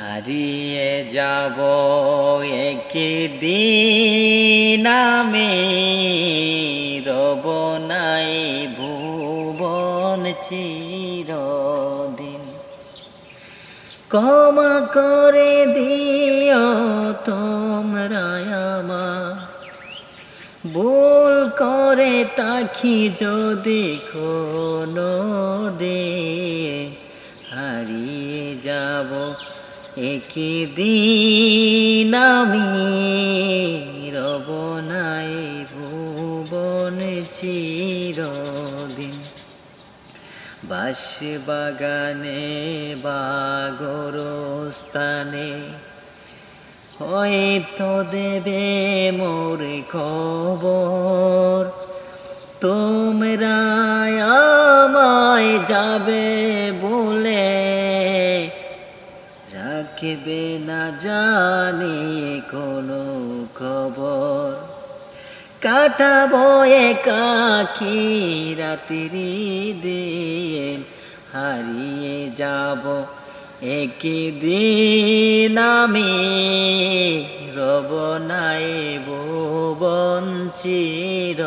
হারিয়ে যাব একদিন আমি, রব নাই ভুবন চিরদিন। ক্ষমা করে দিও তোমরা আমার। ভুল করে তাকি যদি কোনো দে হারিয়ে যাব একই দিন আমি রব নাই ভুবন চিরদিন। বাস বাগানে বাগরস্থানে হয়তো দেবে মোর খবর। তোমরা আমায় যাবে বলে রাখবে না জানি কোনো খবর। কাটাবো একাকি রাত্রি দিন হারিয়ে যাব একদিন আমি। রব নাই ভুবন চির